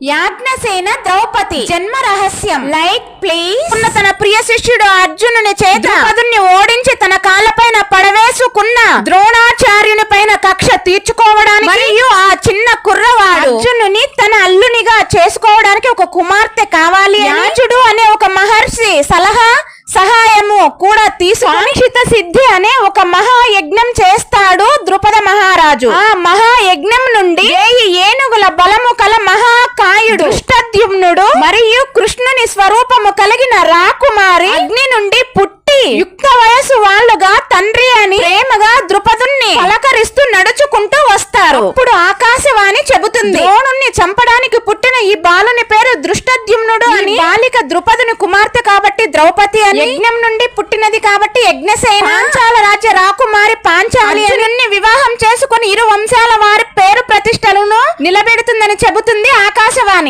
యాజ్ఞసేన ద్రౌపది. జన్మ రహస్యం. Like please. ఉన్న తన ప్రియ శిష్యుడు అర్జునుని చేత ద్రుపదుని ఓడించి తన కాళ్ళపైన పడవేసుకున్న ద్రోణాచార్యుని పైన కక్ష తీర్చుకోవడానికి మరియు ఆ చిన్న కుర్రవాడు అర్జునుని తన అల్లునిగా చేసుకోవడానికి ఒక కుమార్తె కావాలి యాజుడు అనే ఒక మహర్షి సలహా సహాయము కూడా తీసుకొనిషిత సిద్ధి అనే ఒక మహాయజ్ఞం ద్రుపద మహారాజు. ఆ మహాయజ్ఞం నుండి ఏనుగుల బలము కల మహాకాయుడు. దృష్టద్యుమ్నుడు మరియు కృష్ణుని స్వరూపము కలిగిన రాకుమారి అగ్ని నుండి పుట్టి యుక్త వయసు వాళ్ళుగా తండ్రి అని ప్రేమగా ద్రుపదుణ్ణి పలకరిస్తూ నడుచుకుంటూ వస్తారు. అప్పుడు ఆకాశవాణి చెబుతుంది. ద్రోణుణ్ణి చంపడానికి పుట్టిన ఈ బాలుని పేరు దృష్టద్యుమ్నుడు అని. బాలిక ద్రుపదుని కుమార్తె కాబట్టి ద్రౌపది అని. యజ్ఞం నుండి పుట్టినది కాబట్టి యజ్ఞసేన. పాంచాల రాజ్య రాకుమారి పాంచాలి వివాహం ఇరు వంశాల వారి పేరు ప్రతిష్టలను నిలబెడుతుందని చెబుతుంది ఆకాశవాణి.